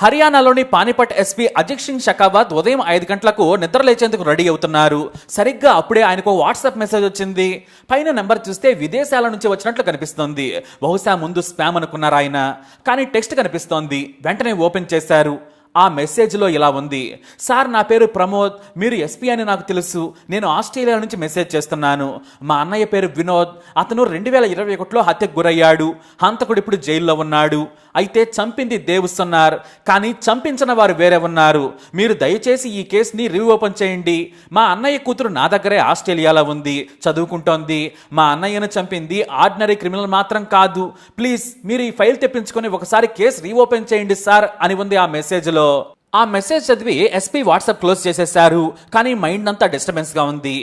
హర్యానాలోని పానిపట్ ఎస్పీ అజిత్ సింగ్ షకావత్ ఉదయం ఐదు గంటలకు నిద్ర లేచేందుకు రెడీ అవుతున్నారు. సరిగ్గా అప్పుడే ఆయనకు వాట్సాప్ మెసేజ్ వచ్చింది. పైన నెంబర్ చూస్తే విదేశాల నుంచి వచ్చినట్లు కనిపిస్తోంది. బహుశా ముందు స్పామ్ అనుకున్నారు ఆయన. కానీ టెక్స్ట్ కనిపిస్తోంది. వెంటనే ఓపెన్ చేశారు. ఆ మెసేజ్లో ఇలా ఉంది. సార్ నా పేరు ప్రమోద్. మీరు ఎస్పీ అని నాకు తెలుసు. నేను ఆస్ట్రేలియా నుంచి మెసేజ్ చేస్తున్నాను. మా అన్నయ్య పేరు వినోద్. అతను రెండు వేల ఇరవై ఒకటిలో హత్యకు గురయ్యాడు. హంతకుడు ఇప్పుడు జైల్లో ఉన్నాడు. అయితే చంపింది దేవుస్తున్నారు కానీ చంపించిన వారు వేరే ఉన్నారు. మీరు దయచేసి ఈ కేసుని రీఓపెన్ చేయండి. మా అన్నయ్య కూతురు నా దగ్గరే ఆస్ట్రేలియాలో ఉంది. చదువుకుంటోంది. మా అన్నయ్యను చంపింది ఆర్డినరీ క్రిమినల్ మాత్రం కాదు. ప్లీజ్ మీరు ఈ ఫైల్ తెప్పించుకొని ఒకసారి కేసు రీఓపెన్ చేయండి సార్ అని ఉంది ఆ మెసేజ్లో. ఆ మెసేజ్ చదివి ఎస్పీ వాట్సాప్ క్లోజ్ చేసేశారు. కానీ మైండ్ అంతా డిస్టర్బెన్స్గా ఉంది.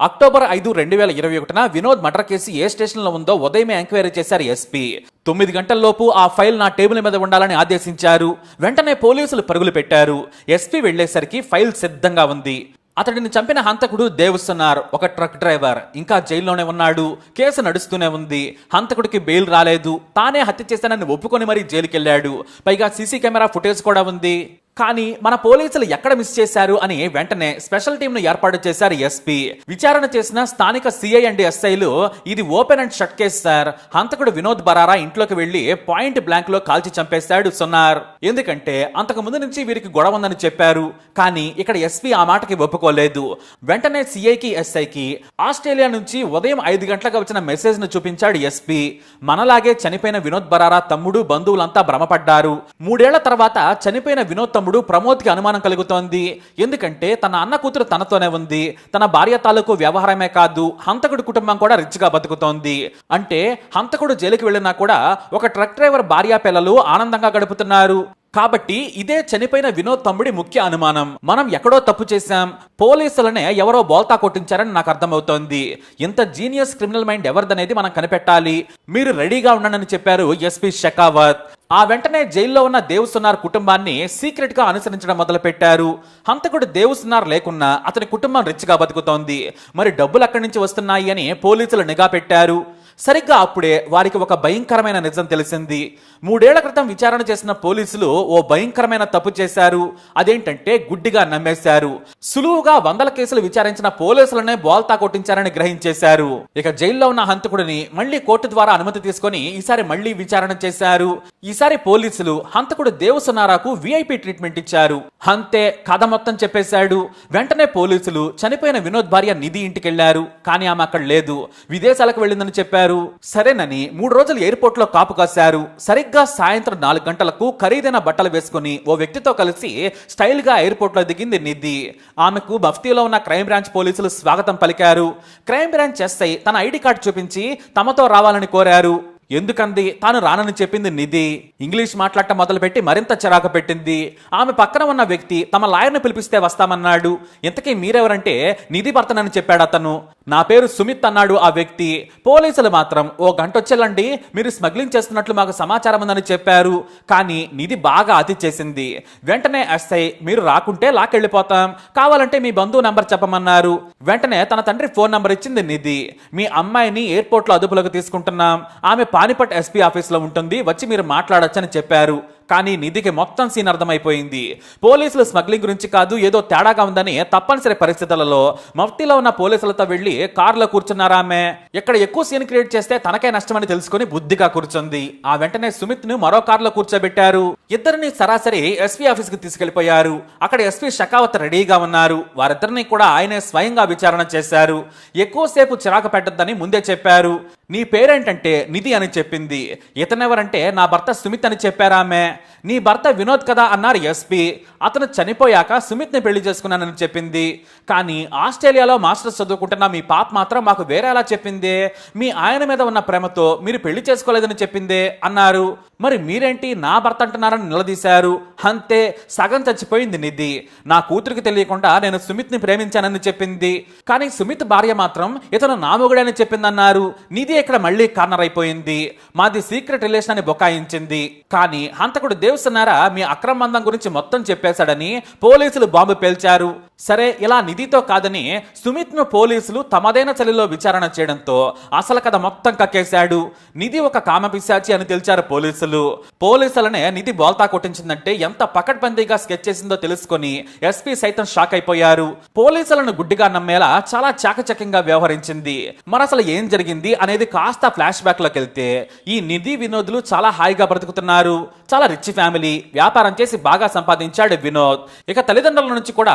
అక్టోబర్ ఐదు రెండు వేల ఇరవై ఒకటిన వినోద్ మర్డర్ కేసు ఏ స్టేషన్లో ఉందో ఉదయమే ఎంక్వైరీ చేశారు ఎస్పీ. తొమ్మిది గంటల్లోపు ఆ ఫైల్ నా టేబుల్ మీద ఉండాలని ఆదేశించారు. వెంటనే పోలీసులు పరుగులు పెట్టారు. ఎస్పీ వెళ్ళేసరికి ఫైల్ సిద్ధంగా ఉంది. అతడిని చంపిన హంతకుడు దేవుస్తున్నారు ఒక ట్రక్ డ్రైవర్. ఇంకా జైల్లోనే ఉన్నాడు. కేసు నడుస్తూనే ఉంది. హంతకుడికి బెయిల్ రాలేదు. తానే హత్య చేశానని ఒప్పుకొని మరీ జైలుకెళ్ళాడు పైగా సీసీ కెమెరా ఫుటేజ్ కూడా ఉంది. కానీ మన పోలీసులు ఎక్కడ మిస్ చేశారు అని వెంటనే స్పెషల్ టీంను ఏర్పాటు చేశారు ఎస్పీ. విచారణ చేసిన స్థానిక సిఐ అండ్ ఎస్ఐలు ఇది open and shut case sir. హంతకుడు వినోద్ బరారా ఇంట్లోకి వెళ్ళి పాయింట్ బ్లాంక్లో కాల్చి చంపేశాడు సున్నార్ ఎందుకంటే అంతకు ముందు నుంచి వీరికి గొడవ ఉందని చెప్పారు. కానీ ఇక్కడ ఎస్పీ ఆ మాటకి ఒప్పుకోలేదు. వెంటనే సిఐకి ఎస్ఐకి ఆస్ట్రేలియా నుంచి ఉదయం ఐదు గంటలకు వచ్చిన మెసేజ్ను చూపించాడు ఎస్పీ. మనలాగే చనిపోయిన వినోద్ బరారా తమ్ముడు బంధువులంతా భ్రమపడ్డారు. మూడేళ్ళ తర్వాత చనిపోయిన వినోద్ తమ్ముడు ప్రమోద్కి అనుమానం కలుగుతోంది. ఎందుకంటే తన అన్న కూతురు తనతోనే ఉంది. తన భార్య తాలూకు వ్యవహారమే కాదు హంతకుడు కుటుంబం కూడా రిచ్గా బతుకుతోంది. అంటే హంతకుడు జైలుకి వెళ్ళినా కూడా ఒక ట్రక్ డ్రైవర్ భార్య పిల్లలు ఆనందంగా గడుపుతున్నారు. కాబట్టి ఇదే చనిపోయిన వినోద్ తమ్ముడి ముఖ్య అనుమానం. మనం ఎక్కడో తప్పు చేశాం. పోలీసులనే ఎవరో బోల్తా కొట్టించారని నాకు అర్థమవుతోంది. ఇంత జీనియస్ క్రిమినల్ మైండ్ ఎవరిదనేది మనం కనిపెట్టాలి. మీరు రెడీగా ఉండండి చెప్పారు ఎస్పీ షెకావత్. ఆ వెంటనే జైల్లో ఉన్న దేవుసునార్ కుటుంబాన్ని సీక్రెట్గా అనుసరించడం మొదలుపెట్టారు. హంతకుడు దేవుసునార్ లేకున్నా అతని కుటుంబం రిచ్గా బతుకుతోంది. మరి డబ్బులు అక్కడి నుంచి వస్తున్నాయి అని పోలీసులు నిఘా పెట్టారు. సరిగ్గా అప్పుడే వారికి ఒక భయంకరమైన నిజం తెలిసింది. మూడేళ్ళ క్రితం విచారణ చేసిన పోలీసులు ఓ భయంకరమైన తప్పు చేశారు. అదేంటంటే గుడ్డిగా నమ్మేశారు. సులువుగా వందల కేసులు విచారించిన పోలీసులనే బోల్తా కొట్టించారని గ్రహించేశారు. ఇక జైల్లో ఉన్న హంతకుడిని మళ్ళీ కోర్టు ద్వారా అనుమతి తీసుకొని ఈసారి మళ్ళీ విచారణ చేశారు. ఈసారి పోలీసులు హంతకుడు దేవసునారాకు విఐపి ట్రీట్మెంట్ ఇచ్చారు. అంతే కథ మొత్తం చెప్పేశాడు. వెంటనే పోలీసులు చనిపోయిన వినోద్ భార్య నిధి ఇంటికెళ్ళారు. కానీ ఆమె అక్కడ లేదు. విదేశాలకు వెళ్ళిందని చెప్పారు. సరేనని మూడు రోజులు ఎయిర్పోర్ట్లో కాపు కాశారు. సరిగ్గా సాయంత్రం నాలుగు గంటలకు ఖరీదైన బట్టలు వేసుకుని ఓ వ్యక్తితో కలిసి స్టైల్గా ఎయిర్పోర్ట్లో దిగింది నిధి ఆమెకు బఫ్తీలో ఉన్న క్రైమ్ బ్రాంచ్ పోలీసులు స్వాగతం పలికారు. క్రైమ్ బ్రాంచ్ ఎస్ఐ తన ఐడి కార్డు చూపించి తమతో రావాలని కోరారు. ఎందుకంది? తాను రానని చెప్పింది నిధి. ఇంగ్లీష్ మాట్లాడటం మొదలుపెట్టి మరింత చిరాకు పెట్టింది. ఆమె పక్కన ఉన్న వ్యక్తి తమ లాయర్ని పిలిపిస్తే వస్తామన్నాడు. ఇంతకీ మీరెవరంటే నిధి భర్తనని చెప్పాడు అతను. నా పేరు సుమిత్ అన్నాడు ఆ వ్యక్తి. పోలీసులు మాత్రం ఓ గంట వచ్చేళ్ళండి మీరు స్మగ్లింగ్ చేస్తున్నట్లు మాకు సమాచారం ఉందని చెప్పారు. కానీ నిధి బాగా అతి చేసింది. వెంటనే ఎస్ఐ మీరు రాకుంటే లాక్కెళ్ళిపోతాం. కావాలంటే మీ బంధువు నంబర్ చెప్పమన్నారు. వెంటనే తన తండ్రి ఫోన్ నంబర్ ఇచ్చింది నిధి. మీ అమ్మాయిని ఎయిర్పోర్ట్లో అదుపులోకి తీసుకుంటున్నాం. ఆమె పానిపట్ ఎస్పీ ఆఫీస్లో ఉంటుంది. వచ్చి మీరు మాట్లాడొచ్చని చెప్పారు. కానీ నిధికి మొత్తం సీన్ అర్థమైపోయింది. పోలీసులు స్మగ్లింగ్ గురించి కాదు ఏదో తేడాగా ఉందని తప్పనిసరి పరిస్థితులలో మఫ్టీలో ఉన్న పోలీసులతో వెళ్ళి కారులో కూర్చున్నారా ఆమె? ఇక్కడ ఎక్కువ సీన్ క్రియేట్ చేస్తే తనకే నష్టమని తెలుసుకుని బుద్ధిగా కూర్చుంది. ఆ వెంటనే సుమిత్ను మరో కారులో కూర్చోబెట్టారు. ఇద్దరిని సరాసరి ఎస్పీ ఆఫీస్కి తీసుకెళ్ళిపోయారు అక్కడ ఎస్పీ షకావత్ రెడీగా ఉన్నారు. వారిద్దరిని కూడా ఆయనే స్వయంగా విచారణ చేశారు. ఎక్కువసేపు చిరాకు పెట్టద్దని ముందే చెప్పారు. నీ పేరేంటంటే నిధి అని చెప్పింది. ఇతనెవరంటే నా భర్త సుమిత్ అని చెప్పారామె. నీ భర్త వినోద్ కదా అన్నారు ఎస్పీ. అతను చనిపోయాక సుమిత్ని పెళ్ళి చేసుకున్నానని చెప్పింది. కానీ ఆస్ట్రేలియాలో మాస్టర్స్ చదువుకుంటున్న మీ పాప మాత్రం మాకు వేరేలా చెప్పిందే. మీ ఆయన మీద ఉన్న ప్రేమతో మీరు పెళ్ళి చేసుకోలేదని చెప్పిందే అన్నారు. మరి మీరేంటి నా భర్త అంటున్నారని నిలదీశారు. అంతే సగం చచ్చిపోయింది నిధి. నా కూతురికి తెలియకుండా నేను సుమిత్ని ప్రేమించానని చెప్పింది. కానీ సుమిత్ భార్య మాత్రం ఇతను నామొగుడని చెప్పిందన్నారు. నిధి ఇక్కడ మళ్ళీ కార్నర్ అయిపోయింది. మాది సీక్రెట్ రిలేషన్ అని బొకాయించింది. కానీ హంతకుడు దేవసన్నారా మీ అక్రమందం గురించి మొత్తం చెప్పేశాడని పోలీసులు బాంబు పేల్చారు. సరే ఇలా నిధితో కాదని సుమిత్ను పోలీసులు తమదైన చలిలో విచారణ చేయడంతో అసలు కథ మొత్తం కక్కేశాడు. నిధి ఒక కామపిశాచి అని తెలిచారు పోలీసులు. పోలీసులనే నిధి బోల్తా కొట్టించిందంటే ఎంత పకడ్బందీగా స్కెచ్ చేసిందో తెలుసుకొని ఎస్పీ సైతం షాక్ అయిపోయారు. పోలీసులను గుడ్డిగా నమ్మేలా చాలా చాకచక్యంగా వ్యవహరించింది. మరి అసలు ఏం జరిగింది అనేది కాస్త ఫ్లాష్ బ్యాక్లోకి వెళ్తే ఈ నిధి వినోద్లు చాలా హాయిగా బ్రతుకుతున్నారు. చాలా రిచ్ ఫ్యామిలీ వ్యాపారం చేసి బాగా సంపాదించాడు వినోద్. ఇక తల్లిదండ్రుల నుంచి కూడా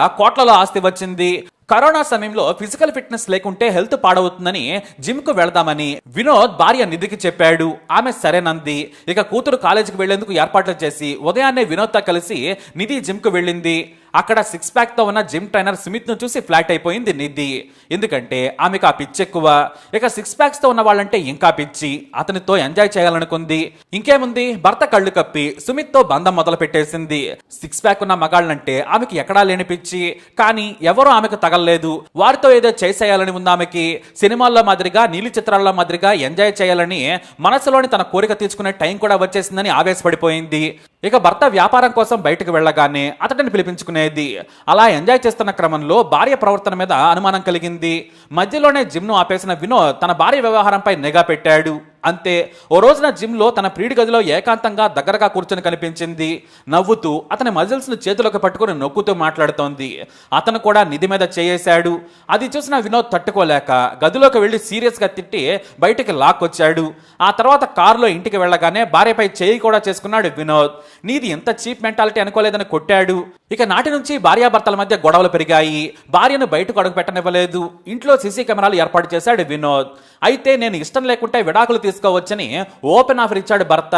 కోట్లలో ఆస్తి వచ్చింది? కరోనా సమయంలో ఫిజికల్ ఫిట్నెస్ లేకుంటే హెల్త్ పాడవుతుందని జిమ్కు వెళదామని వినోద్ భార్య నిధికి చెప్పాడు. ఆమె సరేనంది. ఇక కూతురు కాలేజీకి వెళ్ళేందుకు ఏర్పాట్లు చేసి ఉదయాన్నే వినోద్తో కలిసి నిధి జిమ్కు వెళ్ళింది. అక్కడ సిక్స్ ప్యాక్తో ఉన్న జిమ్ ట్రైనర్ స్మిత్ను చూసి ఫ్లాట్ అయిపోయింది నిధి. ఎందుకంటే ఆమెకు ఆ పిచ్చి ఎక్కువ. ఇక సిక్స్ ప్యాక్స్తో ఉన్న వాళ్ళంటే ఇంకా పిచ్చి అతనితో ఎంజాయ్ చేయాలనుకుంది. ఇంకేముంది? భర్త కళ్ళు కప్పి సుమిత్తో బంధం మొదలు పెట్టేసింది. సిక్స్ ప్యాక్ ఉన్న మగాళ్ళంటే ఆమెకి ఎక్కడా లేని పిచ్చి కానీ ఎవరూ ఆమెకు తగలలేదు. వారితో ఏదో చేసేయాలని ఉంది ఆమెకి. సినిమాల్లో మాదిరిగా నీలి చిత్రాల్లో మాదిరిగా ఎంజాయ్ చేయాలని మనసులోని తన కోరిక తీసుకునే టైం కూడా వచ్చేసిందని ఆవేశపడిపోయింది. ఇక భర్త వ్యాపారం కోసం బయటకు వెళ్ళగానే అతడిని పిలిపించుకునే అనేది అలా ఎంజాయ్ చేస్తున్న క్రమంలో భార్య ప్రవర్తన మీద అనుమానం కలిగింది. మధ్యలోనే జిమ్ను ఆపేసిన వినోద్ తన భార్య వ్యవహారంపై నిఘా పెట్టాడు. అంతే. ఓ రోజున జిమ్లో తన ప్రీడి గదిలో ఏకాంతంగా దగ్గరగా కూర్చొని కనిపించింది. నవ్వుతూ అతని మజిల్స్ను చేతులకు పట్టుకుని నొక్కుతూ మాట్లాడుతోంది. అతను కూడా నిధి మీద చేయేశాడు. అది చూసిన వినోద్ తట్టుకోలేక గదిలోకి వెళ్ళి సీరియస్గా తిట్టి బయటికి లాక్కొచ్చాడు. ఆ తర్వాత కారులో ఇంటికి వెళ్ళగానే భార్యపై చేయి కూడా చేసుకున్నాడు వినోద్. నీది ఎంత చీప్ మెంటాలిటీ అనుకోలేదని కొట్టాడు. ఇక నాటి నుంచి భార్యాభర్తల మధ్య గొడవలు పెరిగాయి. భార్యను బయటకు అడుగు పెట్టనివ్వలేదు. ఇంట్లో సీసీ కెమెరాలు ఏర్పాటు చేశాడు వినోద్. అయితే నేను ఇష్టం లేకుంటే విడాకులు తీసుకోవచ్చని ఓపెన్ ఆఫర్ ఇచ్చాడు భర్త.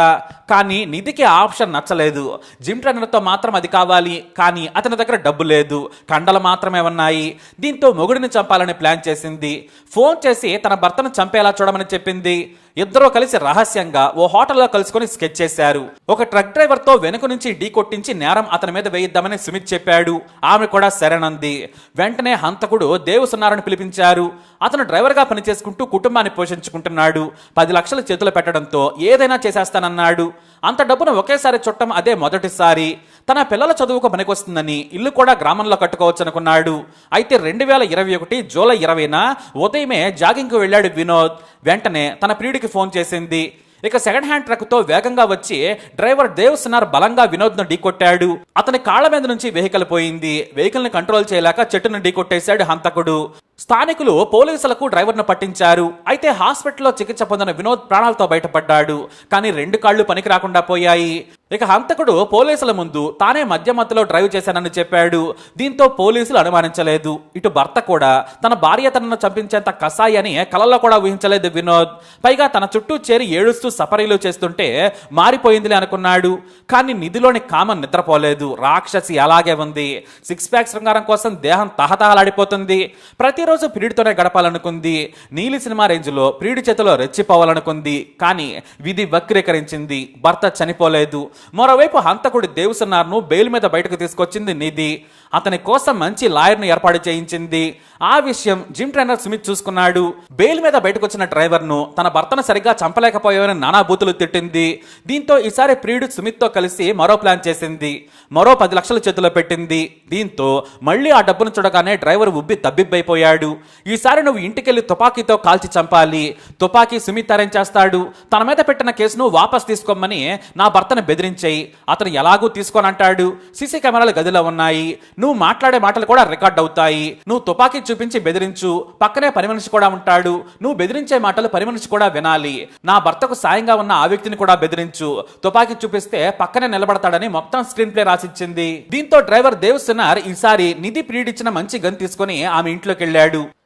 కానీ నిధికి ఆప్షన్ నచ్చలేదు. జిమ్ ట్రైనర్తో మాత్రం అది కావాలి. కానీ అతని దగ్గర డబ్బు లేదు. కండలు మాత్రమే ఉన్నాయి. దీంతో మొగుడిని చంపాలని ప్లాన్ చేసింది. ఫోన్ చేసి తన భర్తను చంపేలా చూడమని చెప్పింది. ఇద్దరూ కలిసి రహస్యంగా ఓ హోటల్లో కలుసుకొని స్కెచ్ చేశారు. ఒక ట్రక్ డ్రైవర్తో వెనుక నుంచి ఢీ కొట్టించి నేరం అతని మీద వేయిద్దామని సుమిత్ చెప్పాడు. ఆమె కూడా సరేనంది వెంటనే హంతకుడు దేవు సున్నారని పిలిపించారు. అతను డ్రైవర్గా పనిచేసుకుంటూ కుటుంబాన్ని పోషించుకుంటున్నాడు. పది లక్షలు చేతులు పెట్టడంతో ఏదైనా చేసేస్తానన్నాడు. అంత డబ్బును ఒకేసారి చుట్టం అదే మొదటిసారి. తన పిల్లల చదువుకు పనికొస్తుందని ఇల్లు కూడా గ్రామంలో కట్టుకోవచ్చు అనుకున్నాడు అయితే రెండు వేల ఇరవై ఒకటి జూలై ఇరవైన ఉదయమే జాగింగ్కు వెళ్ళాడు వినోద్. వెంటనే తన ప్రియుడికి ఫోన్ చేసింది. ఇక సెకండ్ హ్యాండ్ ట్రక్తో వేగంగా వచ్చి డ్రైవర్ దేవ్ సునార్ బలంగా వినోద్ను ఢీకొట్టాడు. అతని కాళ్ళ మీద నుంచి వెహికల్ పోయింది. వెహికల్ని కంట్రోల్ చేయలేక చెట్టును ఢీకొట్టేశాడు హంతకుడు. స్థానికులు పోలీసులకు డ్రైవర్ను పట్టించారు. అయితే హాస్పిటల్లో చికిత్స పొందిన వినోద్ ప్రాణాలతో బయటపడ్డాడు. కానీ రెండు కాళ్ళు పనికి రాకుండా పోయాయి. ఇక హంతకుడు పోలీసుల ముందు తానే మధ్య మధ్యలో డ్రైవ్ చేశానని చెప్పాడు. దీంతో పోలీసులు అనుమానించలేదు. ఇటు భర్త కూడా తన భార్య తనను చంపించేంత కసాయి అని కలలో కూడా ఊహించలేదు వినోద్. పైగా తన చుట్టూ చేరి ఏడుస్తూ సఫరీలు చేస్తుంటే మారిపోయిందిలే అనుకున్నాడు. కానీ నిధిలోని కామన్ నిద్రపోలేదు. రాక్షసి అలాగే ఉంది. సిక్స్ ప్యాక్ శృంగారం కోసం దేహం తహతహలాడిపోతుంది. ప్రతిరోజు ప్రియుడితోనే గడపాలనుకుంది. నీలి సినిమా రేంజ్లో ప్రియుడి చేతిలో రెచ్చిపోవాలనుకుంది. కానీ విధి వక్రీకరించింది. భర్త చనిపోలేదు. మరోవైపు హంతకుడి దేవసన్నార్ను బెయిల్ మీద బయటకు తీసుకొచ్చింది నిధి. అతని కోసం మంచి లాయర్ను ఏర్పాటు చేయించింది. ఆ విషయం జిమ్ ట్రైనర్ సుమిత్ చూసుకున్నాడు. బెయిల్ మీద బయటకు వచ్చిన డ్రైవర్ను తన భర్తను సరిగ్గా చంపలేకపోయావని నానాభూతులు తిట్టింది. దీంతో ఈసారి ప్రియుడు సుమిత్తో కలిసి మరో ప్లాన్ చేసింది. మరో పది లక్షల చేతిలో పెట్టింది. దీంతో మళ్ళీ ఆ డబ్బును చూడగానే డ్రైవర్ ఉబ్బి తబ్బిబ్బైపోయాడు. ఈసారి నువ్వు ఇంటికెళ్ళి తుపాకీతో కాల్చి చంపాలి. తుపాకీ సుమిత్ అరేంజ్ చేస్తాడు? తన మీద పెట్టిన కేసును వాపస్ తీసుకోమని నా భర్తను బెదిరించాయి. అతను ఎలాగూ తీసుకోనంటాడు? సీసీ కెమెరాలు గదిలో ఉన్నాయి. నువ్వు మాట్లాడే మాటలు కూడా రికార్డ్ అవుతాయి. నువ్వు తుపాకీ చూపించి బెదిరించు. పక్కనే పని మనిషి కూడా ఉంటాడు. నువ్వు బెదిరించే మాటలు పని మనిషి కూడా వినాలి. నా భర్తకు సాయంగా ఉన్న ఆ వ్యక్తిని కూడా బెదిరించు. తుపాకీ చూపిస్తే పక్కనే నిలబడతాడని మొత్తం స్క్రీన్ ప్లే రాసిచ్చింది. దీంతో డ్రైవర్ దేవ్ సినార్ ఈసారి నిధి ప్రియుడిచ్చిన మంచి గన్ తీసుకుని ఆమె ఇంట్లోకి వెళ్ళాడు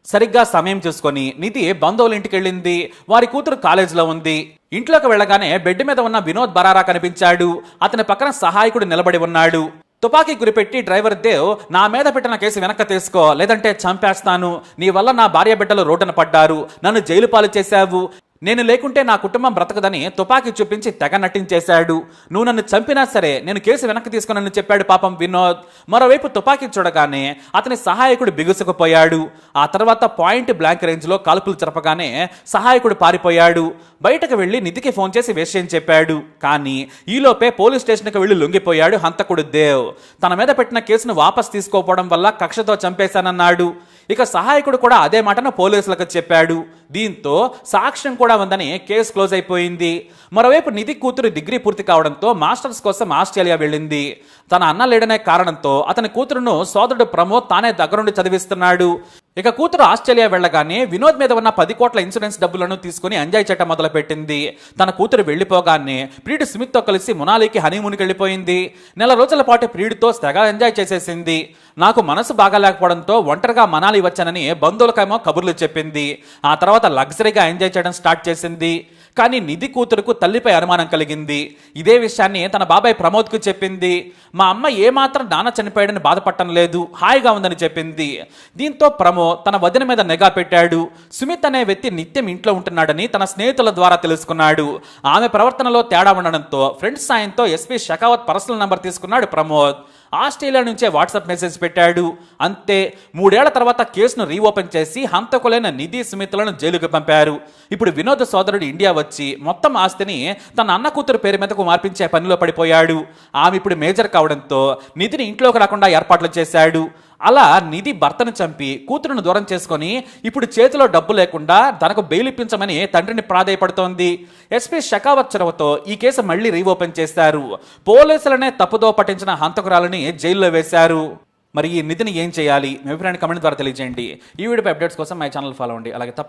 సరిగ్గా సమయం చూసుకొని నిధి బంధువుల ఇంటికి వెళ్ళింది. వారి కూతురు కాలేజీలో ఉంది. ఇంట్లోకి వెళ్ళగానే బెడ్ మీద ఉన్న వినోద్ బరారా కనిపించాడు. అతని పక్కన సహాయకుడు నిలబడి ఉన్నాడు. తుపాకీ గురిపెట్టి డ్రైవర్ దేవ్ నా మీద పెట్టిన కేసు వెనక్కి తీసుకో లేదంటే చంపేస్తాను. నీ వల్ల నా భార్య బిడ్డలు రోడ్డున పడ్డారు. నన్ను జైలు పాలు చేశావు. నేను లేకుంటే నా కుటుంబం బ్రతకదని తుపాకీ చూపించి తెగ నటించేశాడు. నువ్వు నన్ను చంపినా సరే నేను కేసు వెనక్కి తీసుకునని చెప్పాడు పాపం వినోద్. మరోవైపు తుపాకీ చూడగానే అతని సహాయకుడు బిగుసుకుపోయాడు. ఆ తర్వాత పాయింట్ బ్లాంక్ రేంజ్లో కాల్పులు జరపగానే సహాయకుడు పారిపోయాడు. బయటకు వెళ్ళి నిధికి ఫోన్ చేసి విషయం చెప్పాడు. కానీ ఈలోపే పోలీస్ స్టేషన్కి వెళ్ళి లొంగిపోయాడు హంతకుడు దేవ్. తన మీద పెట్టిన కేసును వాపస్ తీసుకోకపోవడం వల్ల కక్షతో చంపేశానన్నాడు. ఇక సహాయకుడు కూడా అదే మాటను పోలీసులకు చెప్పాడు. దీంతో సాక్ష్యం కూడా ఉందని కేసు క్లోజ్ అయిపోయింది. మరోవైపు నిధి కూతురు డిగ్రీ పూర్తి కావడంతో మాస్టర్స్ కోసం ఆస్ట్రేలియా వెళ్ళింది. తన అన్న లేడనే కారణంతో అతని కూతురును సోదరుడు ప్రమోద్ తానే దగ్గరుండి చదివిస్తున్నాడు. ఇక కూతురు ఆస్ట్రేలియా వెళ్ళగానే వినోద్ మీద ఉన్న పది కోట్ల ఇన్సూరెన్స్ డబ్బులను తీసుకుని ఎంజాయ్ చేయటం మొదలుపెట్టింది. తన కూతురు వెళ్ళిపోగానే ప్రియుడు స్మిత్తో కలిసి మునాలికి హనీమూన్కి వెళ్ళిపోయింది. నెల రోజుల పాటు ప్రియుడితో తెగ ఎంజాయ్ చేసేసింది. నాకు మనసు బాగాలేకపోవడంతో ఒంటరిగా మనాలి వచ్చానని బంధువులకేమో కబుర్లు చెప్పింది. ఆ తర్వాత లగ్జరీగా ఎంజాయ్ చేయడం స్టార్ట్ చేసింది. కానీ నిధి కూతురుకు తల్లిపై అనుమానం కలిగింది. ఇదే విషయాన్ని తన బాబాయ్ ప్రమోద్కు చెప్పింది. మా అమ్మ ఏమాత్రం నాన్న చనిపోయాడని బాధపడటం లేదు. హాయిగా ఉందని చెప్పింది. దీంతో ప్రమోద్ తన వదిన మీద నిఘా పెట్టాడు. సుమిత్ అనే వ్యక్తి నిత్యం ఇంట్లో ఉంటున్నాడని తన స్నేహితుల ద్వారా తెలుసుకున్నాడు. ఆమె ప్రవర్తనలో తేడా ఉండడంతో ఫ్రెండ్స్ సాయంతో ఎస్పీ షకావత్ పర్సనల్ నంబర్ తీసుకున్నాడు ప్రమోద్. ఆస్ట్రేలియా నుంచే వాట్సాప్ మెసేజ్ పెట్టాడు. అంతే మూడేళ్ళ తర్వాత కేసును రీఓపెన్ చేసి హంతకులైన నిధి సుమిత్లను జైలుకు పంపారు. ఇప్పుడు వినోద్ సోదరుడు ఇండియా వచ్చి మొత్తం ఆస్తిని తన అన్న కూతురు పేరు మీదకు మార్పించే పనిలో పడిపోయాడు. ఆమె ఇప్పుడు మేజర్ కావడంతో నిధిని ఇంట్లోకి రాకుండా ఏర్పాట్లు చేశాడు. అలా నిధి భర్తను చంపి కూతురును దూరం చేసుకొని ఇప్పుడు చేతిలో డబ్బు లేకుండా తనకు బెయిల్ ఇప్పించమని తండ్రిని ప్రాధాయపడుతోంది. ఎస్పీ షకావత్ చొరవతో ఈ కేసు మళ్ళీ రీఓపెన్ చేశారు. పోలీసులనే తప్పుదో పట్టించిన హంతకురాలని జైల్లో వేశారు. మరి ఈ నిధిని ఏం చేయాలి? మీ అభిప్రాయాన్ని కమెంట్ ద్వారా తెలియజేయండి. ఈ వీడియోపై అప్డేట్స్ కోసం మై ఛానల్ ఫాలో అవ్వండి. అలాగే తప్ప